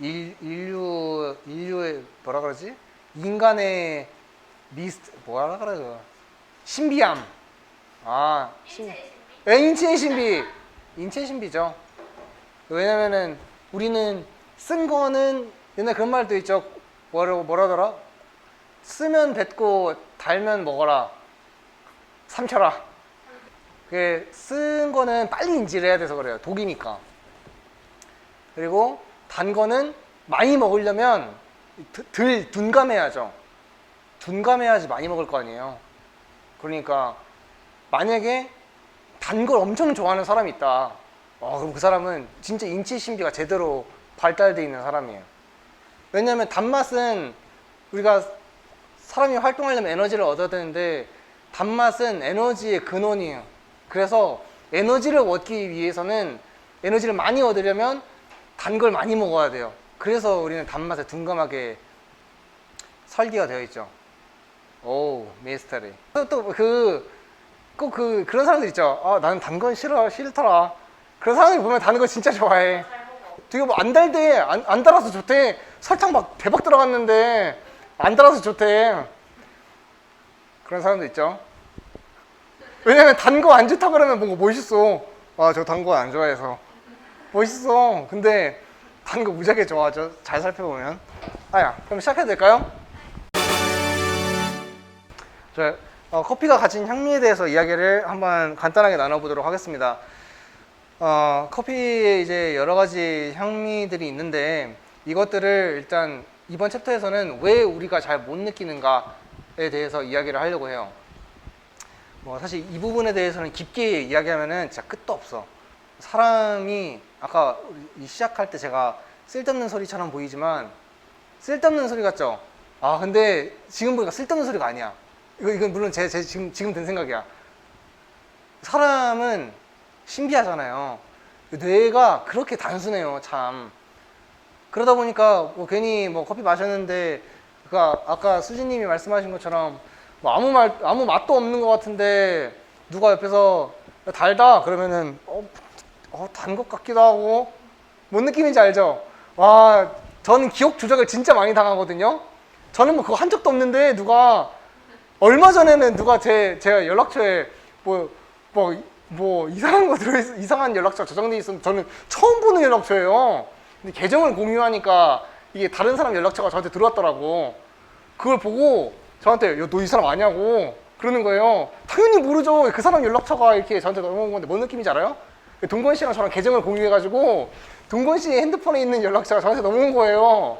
일, 인류 인류의 뭐라 그러지? 인간의 미스트 뭐라 그러죠? 신비함. 아, 신, 예, 인체의 신비. 인체 신비죠. 왜냐면은 우리는 쓴 거는 옛날 그런 말도 있죠. 뭐라고 뭐라더라? 쓰면 뱉고 달면 먹어라. 삼켜라. 그게 쓴 거는 빨리 인지를 해야 돼서 그래요. 독이니까. 그리고 단 거는 많이 먹으려면 드- 덜 둔감해야죠. 둔감해야지 많이 먹을 거 아니에요. 그러니까 만약에 단 걸 엄청 좋아하는 사람이 있다. 어, 그럼 그 사람은 진짜 인체 신비가 제대로 발달돼 있는 사람이에요. 왜냐하면 단맛은 우리가 사람이 활동하려면 에너지를 얻어야 되는데 단맛은 에너지의 근원이에요. 그래서 에너지를 얻기 위해서는 에너지를 많이 얻으려면 단 걸 많이 먹어야 돼요. 그래서 우리는 단맛에 둔감하게 설계가 되어 있죠. 오, 미스터리. 또그 꼭 그 그런 사람들 있죠. 아, 나는 단 건 싫어, 싫더라. 그런 사람들 보면 다는 거 진짜 좋아해. 되게 뭐 안 달대, 안, 안 달아서 좋대. 설탕 막 대박 들어갔는데 안 달아서 좋대. 그런 사람도 있죠. 왜냐면 단 거 안 좋다 그러면 뭔가 멋있어. 아, 저 단 거 안 좋아해서. 멋있어. 근데 단거 무지하게 좋아하죠. 잘 살펴보면. 아야, 그럼 시작해도 될까요? 자, 어, 커피가 가진 향미에 대해서 이야기를 한번 간단하게 나눠보도록 하겠습니다. 어, 커피에 이제 여러 가지 향미들이 있는데 이것들을 일단 이번 챕터에서는 왜 우리가 잘 못 느끼는가에 대해서 이야기를 하려고 해요. 뭐 사실 이 부분에 대해서는 깊게 이야기하면은 진짜 끝도 없어. 사람이 아까 시작할 때 제가 쓸데없는 소리처럼 보이지만 쓸데없는 소리 같죠? 아 근데 지금 보니까 쓸데없는 소리가 아니야. 이거 이건 물론 제, 제 지금 지금 든 생각이야. 사람은 신비하잖아요. 뇌가 그렇게 단순해요, 참. 그러다 보니까 뭐 괜히 뭐 커피 마셨는데 그 아까 수진님이 말씀하신 것처럼 뭐 아무 말 아무 맛도 없는 것 같은데 누가 옆에서 야, 달다 그러면은 어 단 것 같기도 하고 뭔 느낌인지 알죠? 와 저는 기억 조작을 진짜 많이 당하거든요. 저는 뭐 그거 한 적도 없는데 누가 얼마 전에는 누가 제 제가 연락처에 뭐뭐뭐 이상한 거 들어 이상한 연락처 저장돼 있으면 저는 처음 보는 연락처예요. 근데 계정을 공유하니까 이게 다른 사람 연락처가 저한테 들어왔더라고. 그걸 보고 저한테 야, 너 이 사람 아냐고 그러는 거예요. 당연히 모르죠. 그 사람 연락처가 이렇게 저한테 넘어온 건데 뭔 느낌인지 알아요? 동건 씨랑 저랑 계정을 공유해가지고 동건 씨 핸드폰에 있는 연락처가 저한테 넘어온 거예요.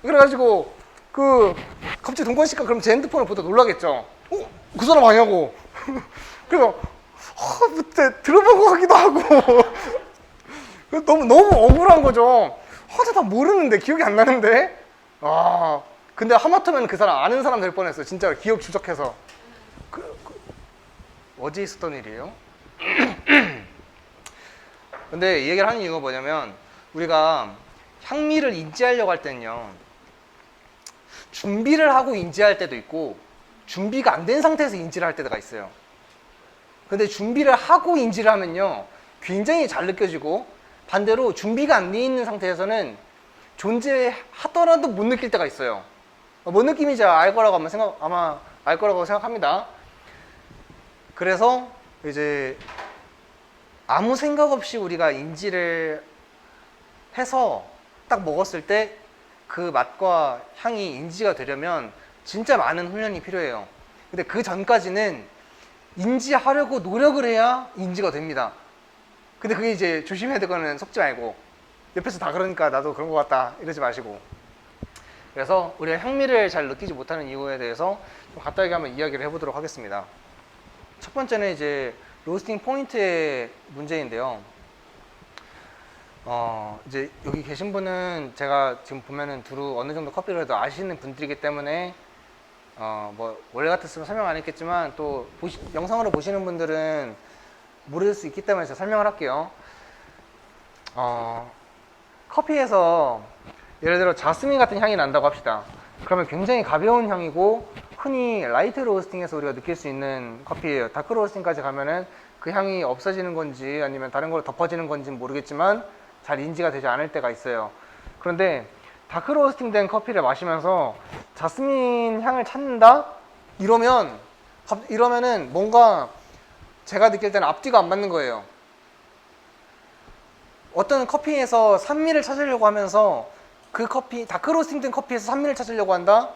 그래가지고 그 갑자기 동건 씨가 그럼 제 핸드폰을 보다 놀라겠죠. 어? 그 사람 아냐고. 그래서 어, 뭐, 대- 들어본 것 같기도 하고 너무 너무 억울한 거죠. 어제 나 모르는데 기억이 안 나는데. 아 근데 하마터면 그 사람 아는 사람 될 뻔했어. 진짜 기억 추적해서. 그, 그, 어제 있었던 일이에요. 근데 이 얘기를 하는 이유가 뭐냐면 우리가 향미를 인지하려고 할 때는요. 준비를 하고 인지할 때도 있고 준비가 안 된 상태에서 인지를 할 때가 있어요. 근데 준비를 하고 인지를 하면요. 굉장히 잘 느껴지고 반대로 준비가 안 돼 있는 상태에서는 존재하더라도 못 느낄 때가 있어요. 뭔 느낌인지 알 거라고 아마 생각 아마 알 거라고 생각합니다. 그래서 이제 아무 생각 없이 우리가 인지를 해서 딱 먹었을 때 그 맛과 향이 인지가 되려면 진짜 많은 훈련이 필요해요. 근데 그 전까지는 인지하려고 노력을 해야 인지가 됩니다. 근데 그게 이제 조심해야 될 거는 속지 말고 옆에서 다 그러니까 나도 그런 것 같다 이러지 마시고 그래서 우리가 향미를 잘 느끼지 못하는 이유에 대해서 좀 간단하게 한번 이야기를 해보도록 하겠습니다. 첫 번째는 이제 로스팅 포인트의 문제인데요. 어, 이제 여기 계신 분은 제가 지금 보면은 두루 어느 정도 커피를 해도 아시는 분들이기 때문에 어, 뭐 원래 같았으면 설명 안 했겠지만 또 보시, 영상으로 보시는 분들은 모를 수 있기 때문에 제가 설명을 할게요. 어, 커피에서 예를 들어 자스민 같은 향이 난다고 합시다. 그러면 굉장히 가벼운 향이고 흔히 라이트 로스팅에서 우리가 느낄 수 있는 커피예요. 다크 로스팅까지 가면은 그 향이 없어지는 건지 아니면 다른 걸로 덮어지는 건지 는 모르겠지만 잘 인지가 되지 않을 때가 있어요. 그런데 다크 로스팅된 커피를 마시면서 자스민 향을 찾는다? 이러면 갑- 이러면은 뭔가 제가 느낄 때는 앞뒤가 안 맞는 거예요. 어떤 커피에서 산미를 찾으려고 하면서 그 커피 다크 로스팅된 커피에서 산미를 찾으려고 한다?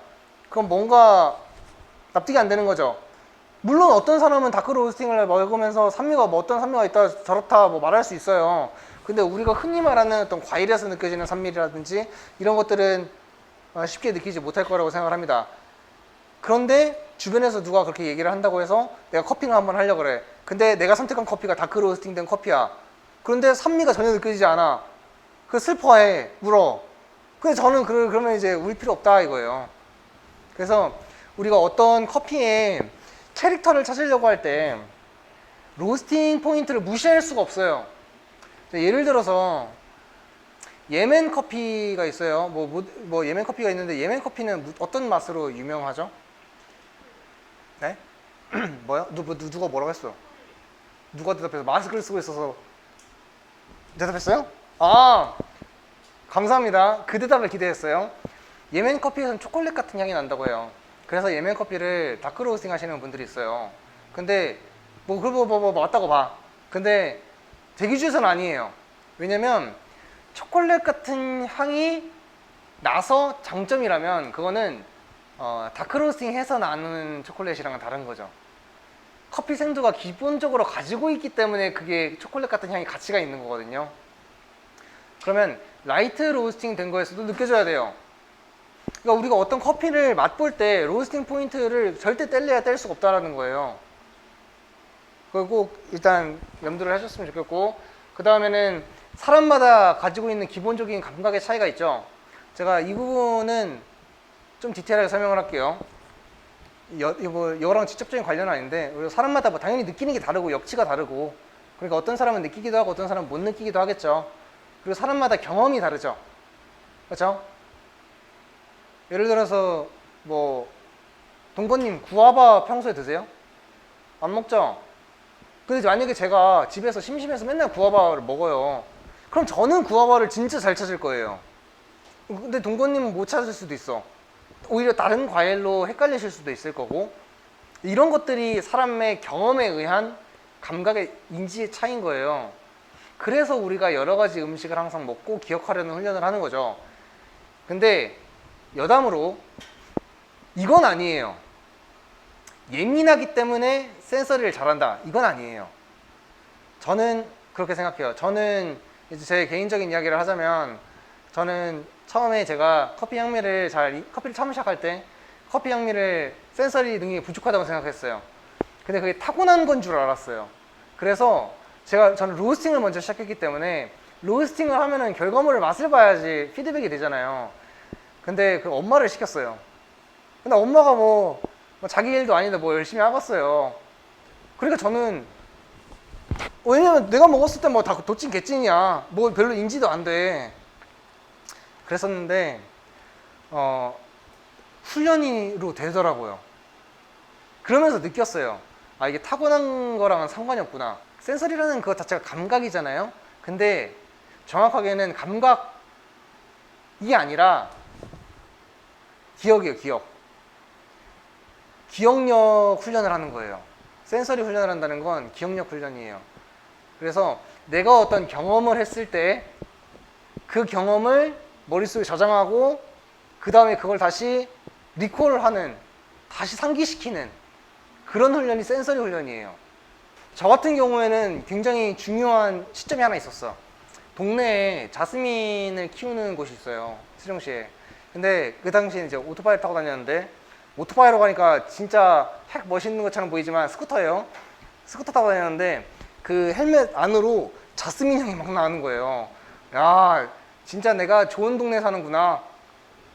그럼 뭔가 납득이 안 되는 거죠. 물론 어떤 사람은 다크 로스팅을 먹으면서 산미가 뭐 어떤 산미가 있다 저렇다 뭐 말할 수 있어요. 근데 우리가 흔히 말하는 어떤 과일에서 느껴지는 산미라든지 이런 것들은 어, 쉽게 느끼지 못할 거라고 생각을 합니다. 그런데 주변에서 누가 그렇게 얘기를 한다고 해서 내가 커피를 한번 하려고 그래. 근데 내가 선택한 커피가 다크 로스팅 된 커피야. 그런데 산미가 전혀 느껴지지 않아. 그 슬퍼해, 울어. 근데 저는 그, 그러면 이제 울 필요 없다 이거예요. 그래서 우리가 어떤 커피에 캐릭터를 찾으려고 할 때 로스팅 포인트를 무시할 수가 없어요. 예를 들어서 예멘 커피가 있어요. 뭐, 뭐, 뭐 예멘 커피가 있는데 예멘 커피는 무- 어떤 맛으로 유명하죠? 네? 뭐요? 누, 누, 누가 뭐라고 했어? 누가 대답해서 마스크를 쓰고 있어서 대답했어요? 아 감사합니다. 그 대답을 기대했어요. 예멘 커피에서는 초콜릿 같은 향이 난다고 해요. 그래서 예멘 커피를 다크 로스팅 하시는 분들이 있어요. 근데 뭐 그거 뭐, 뭐, 뭐 맞다고 봐. 근데 제 기준에서는 아니에요. 왜냐면 초콜릿 같은 향이 나서 장점이라면 그거는 어, 다크 로스팅 해서 나는 초콜릿이랑은 다른 거죠. 커피 생두가 기본적으로 가지고 있기 때문에 그게 초콜릿 같은 향이 가치가 있는 거거든요. 그러면 라이트 로스팅 된 거에서도 느껴져야 돼요. 그러니까 우리가 어떤 커피를 맛볼 때 로스팅 포인트를 절대 뗄래야 뗄 수가 없다라는 거예요. 그거 꼭 일단 염두를 하셨으면 좋겠고 그 다음에는 사람마다 가지고 있는 기본적인 감각의 차이가 있죠. 제가 이 부분은 좀 디테일하게 설명을 할게요. 여, 뭐 여랑 직접적인 관련은 아닌데 사람마다 뭐 당연히 느끼는 게 다르고 역치가 다르고 그러니까 어떤 사람은 느끼기도 하고 어떤 사람은 못 느끼기도 하겠죠. 그리고 사람마다 경험이 다르죠. 그렇죠? 예를 들어서 뭐 동건님 구아바 평소에 드세요? 안 먹죠? 근데 만약에 제가 집에서 심심해서 맨날 구아바를 먹어요. 그럼 저는 구아바를 진짜 잘 찾을 거예요. 근데 동건님은 못 찾을 수도 있어. 오히려 다른 과일로 헷갈리실 수도 있을 거고 이런 것들이 사람의 경험에 의한 감각의 인지의 차이인 거예요. 그래서 우리가 여러 가지 음식을 항상 먹고 기억하려는 훈련을 하는 거죠. 근데 여담으로 이건 아니에요. 예민하기 때문에 센서리를 잘한다. 이건 아니에요. 저는 그렇게 생각해요. 저는 이제 제 개인적인 이야기를 하자면 저는 처음에 제가 커피 향미를 잘 커피를 처음 시작할 때 커피 향미를 센서리 능력이 부족하다고 생각했어요. 근데 그게 타고난 건 줄 알았어요. 그래서 제가 저는 로스팅을 먼저 시작했기 때문에 로스팅을 하면은 결과물을 맛을 봐야지 피드백이 되잖아요. 근데 그 엄마를 시켰어요. 근데 엄마가 뭐, 뭐 자기 일도 아닌데 뭐 열심히 하겠어요. 그러니까 저는 왜냐면 내가 먹었을 때 뭐 다 도찐 개찐이야. 뭐 별로 인지도 안 돼. 그랬었는데 어 훈련이로 되더라고요. 그러면서 느꼈어요. 아 이게 타고난 거랑은 상관이 없구나. 센서리라는 그것 자체가 감각이잖아요. 근데 정확하게는 감각이 아니라 기억이에요, 기억. 기억력 훈련을 하는 거예요. 센서리 훈련을 한다는 건 기억력 훈련이에요. 그래서 내가 어떤 경험을 했을 때 그 경험을 머릿속에 저장하고 그 다음에 그걸 다시 리콜을 하는 다시 상기시키는 그런 훈련이 센서리 훈련이에요. 저 같은 경우에는 굉장히 중요한 시점이 하나 있었어. 동네에 자스민을 키우는 곳이 있어요. 수정시에. 근데 그 당시에 이제 오토바이를 타고 다녔는데 오토바이로 가니까 진짜 핵 멋있는 것처럼 보이지만 스쿠터예요. 스쿠터 타고 다녔는데 그 헬멧 안으로 자스민 향이 막 나는 거예요. 야, 진짜 내가 좋은 동네 사는구나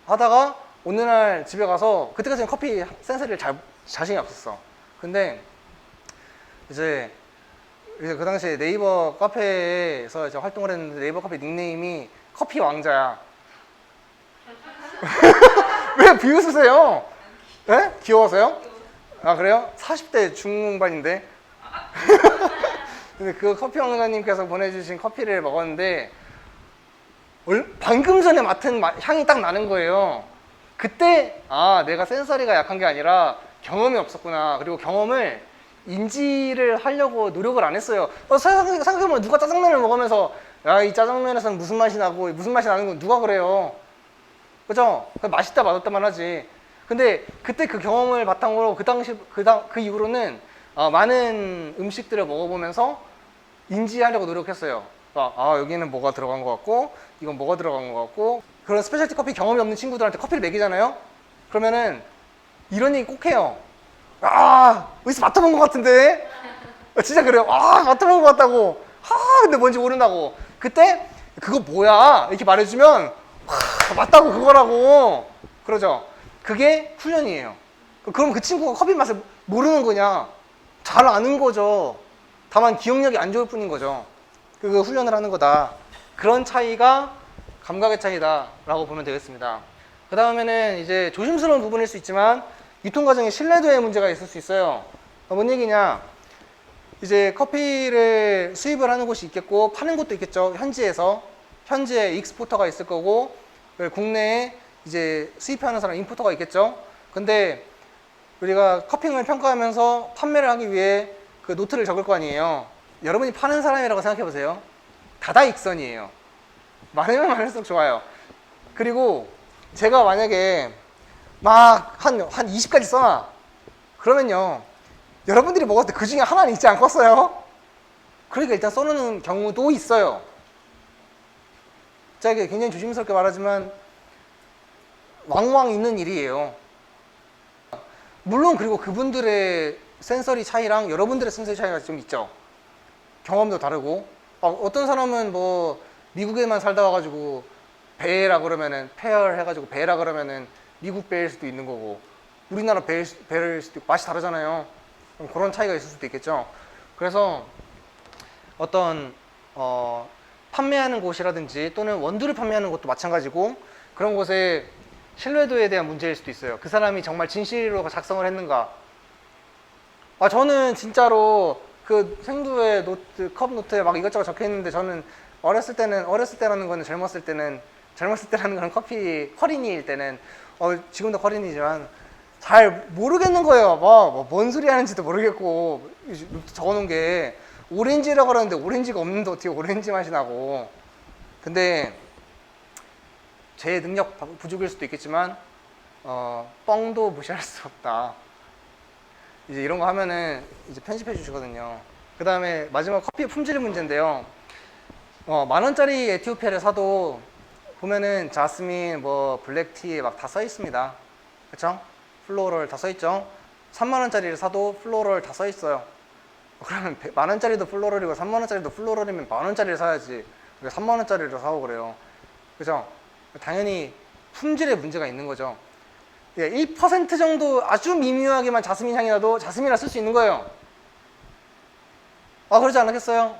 하다가 어느 날 집에 가서 그때까지는 커피 센서리를 잘 자신이 없었어. 근데 이제 이제 그 당시에 네이버 카페에서 이제 활동을 했는데 네이버 카페 닉네임이 커피 왕자야. 왜 비웃으세요? 예? 귀여워서요? 아 그래요? 40대 중반인데. 근데 그 커피 왕자님께서 보내주신 커피를 먹었는데 얼- 방금 전에 맡은 마- 향이 딱 나는 거예요. 그때 아 내가 센서리가 약한 게 아니라 경험이 없었구나. 그리고 경험을 인지를 하려고 노력을 안 했어요. 어, 생각- 생각해보면 누가 짜장면을 먹으면서 야 이 짜장면에서는 무슨 맛이 나고 무슨 맛이 나는 건 누가 그래요. 그죠? 맛있다 맛없다만 하지. 근데 그때 그 경험을 바탕으로 그 당시 그 당 그 이후로는 어, 많은 음식들을 먹어보면서 인지하려고 노력했어요. 아, 아, 여기는 뭐가 들어간 것 같고 이건 뭐가 들어간 것 같고 그런 스페셜티 커피 경험이 없는 친구들한테 커피를 먹이잖아요. 그러면은 이런 얘기 꼭 해요. 아 어디서 맡아본 것 같은데 어, 진짜 그래요. 아 맡아본 것 같다고. 아 근데 뭔지 모른다고. 그때 그거 뭐야 이렇게 말해주면 와, 맞다고 그거라고 그러죠. 그게 훈련이에요. 그럼 그 친구가 커피 맛을 모르는 거냐? 잘 아는 거죠. 다만 기억력이 안 좋을 뿐인 거죠. 그 훈련을 하는 거다. 그런 차이가 감각의 차이다 라고 보면 되겠습니다. 그 다음에는 이제 조심스러운 부분일 수 있지만 유통 과정에 신뢰도에 문제가 있을 수 있어요. 어, 뭔 얘기냐? 이제 커피를 수입을 하는 곳이 있겠고 파는 곳도 있겠죠. 현지에서 현지에 익스포터가 있을 거고 국내에 이제 수입하는 사람 임포터가 있겠죠. 근데 우리가 커핑을 평가하면서 판매를 하기 위해 그 노트를 적을 거 아니에요. 여러분이 파는 사람이라고 생각해 보세요. 다다익선이에요. 많으면 많을수록 좋아요. 그리고 제가 만약에 막 한 한 20까지 써놔. 그러면요. 여러분들이 먹을 때 그 중에 하나는 있지 않겠어요? 그러니까 일단 써놓는 경우도 있어요. 제가 굉장히 조심스럽게 말하지만 왕왕 있는 일이에요. 물론 그리고 그분들의 센서리 차이랑 여러분들의 센서리 차이가 좀 있죠. 경험도 다르고 어, 어떤 사람은 뭐 미국에만 살다 와가지고 배라 그러면은 페어 해가지고 배라 그러면은 미국 배일 수도 있는 거고 우리나라 수- 배일 수도 있고 맛이 다르잖아요. 그런 차이가 있을 수도 있겠죠. 그래서 어떤 어, 판매하는 곳이라든지 또는 원두를 판매하는 곳도 마찬가지고 그런 곳에 신뢰도에 대한 문제일 수도 있어요. 그 사람이 정말 진실로 작성을 했는가? 아 저는 진짜로 그 생두에 노트 컵 노트에 막 이것저것 적혀 있는데 저는 어렸을 때는 어렸을 때라는 거는 젊었을 때는 젊었을 때라는 거는 커피 커린이일 때는 어 지금도 커린이지만 잘 모르겠는 거예요. 뭐뭔 소리 하는지도 모르겠고 이 노트 적어 놓은 게 오렌지라고 그러는데 오렌지가 없는데 어떻게 오렌지 맛이 나고 근데 제 능력 부족일 수도 있겠지만 어, 뻥도 무시할 수 없다. 이제 이런 거 하면은 이제 편집해 주시거든요. 그 다음에 마지막 커피의 품질 문제인데요. 어, 만 원짜리 에티오피아를 사도 보면은 자스민, 뭐 블랙티 막 다 써 있습니다. 그렇죠? 플로럴 다 써 있죠. 3만 원짜리를 사도 플로럴 다 써 있어요. 그러면 백- 만 원짜리도 플로럴이고 3만 원짜리도 플로럴이면 만 원짜리를 사야지. 왜 3만 원짜리를 사고 그래요? 그죠? 당연히 품질에 문제가 있는 거죠. 예, 1% 정도 아주 미묘하게만 자스민 향이 나도 자스민이라 쓸 수 있는 거예요. 아, 그러지 않겠어요?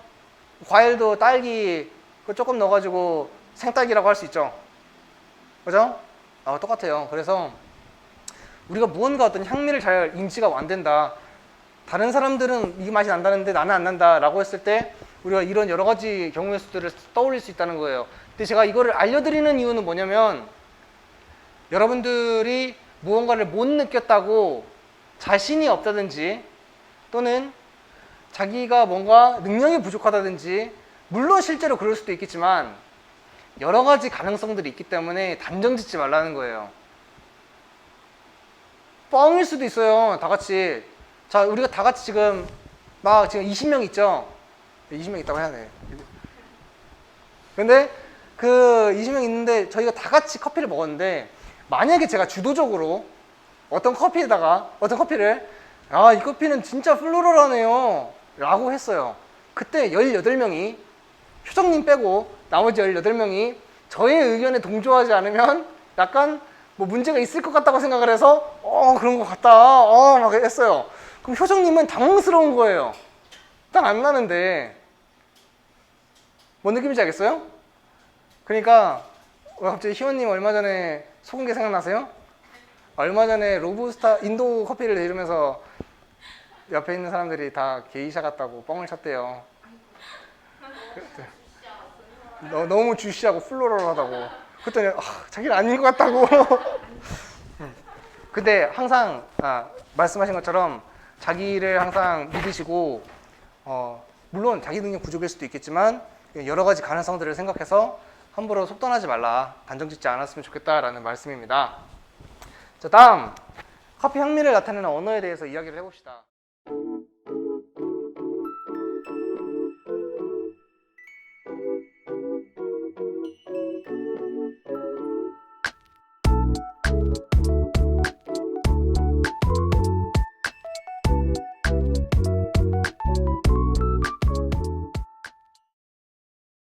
과일도 딸기 그 조금 넣어가지고 생딸기라고 할 수 있죠. 그죠? 아, 똑같아요. 그래서 우리가 무언가 어떤 향미를 잘 인지가 안 된다. 다른 사람들은 이 맛이 난다는데 나는 안 난다라고 했을 때 우리가 이런 여러 가지 경우의 수들을 떠올릴 수 있다는 거예요. 근데 제가 이거를 알려드리는 이유는 뭐냐면 여러분들이 무언가를 못 느꼈다고 자신이 없다든지 또는 자기가 뭔가 능력이 부족하다든지 물론 실제로 그럴 수도 있겠지만 여러 가지 가능성들이 있기 때문에 단정 짓지 말라는 거예요. 뻥일 수도 있어요. 다 같이. 자, 우리가 다 같이 지금 막 지금 20명 있죠? 20명 있다고 해야 돼. 근데 그 20명 있는데 저희가 다 같이 커피를 먹었는데 만약에 제가 주도적으로 어떤 커피에다가 어떤 커피를 아, 이 커피는 진짜 플로럴하네요. 라고 했어요. 그때 18명이 효정님 빼고 나머지 18명이 저의 의견에 동조하지 않으면 약간 뭐 문제가 있을 것 같다고 생각을 해서 어 그런 것 같다 어 막 했어요 그럼 효정님은 당황스러운 거예요 딱 안 나는데 뭔 느낌인지 알겠어요? 그러니까 어, 갑자기 희원님 얼마 전에 속은 게 생각나세요? 얼마 전에 로부스타 인도 커피를 내리면서 옆에 있는 사람들이 다 게이샤 같다고 뻥을 쳤대요 너, 너무 주시하고 플로럴하다고. 그랬더니 아, 자기는 아닌 것 같다고. 음. 근데 항상 아, 말씀하신 것처럼 자기를 항상 믿으시고 어, 물론 자기 능력 부족일 수도 있겠지만 여러 가지 가능성들을 생각해서 함부로 속단하지 말라 단정짓지 않았으면 좋겠다라는 말씀입니다. 자 다음 커피 향미를 나타내는 언어에 대해서 이야기를 해봅시다.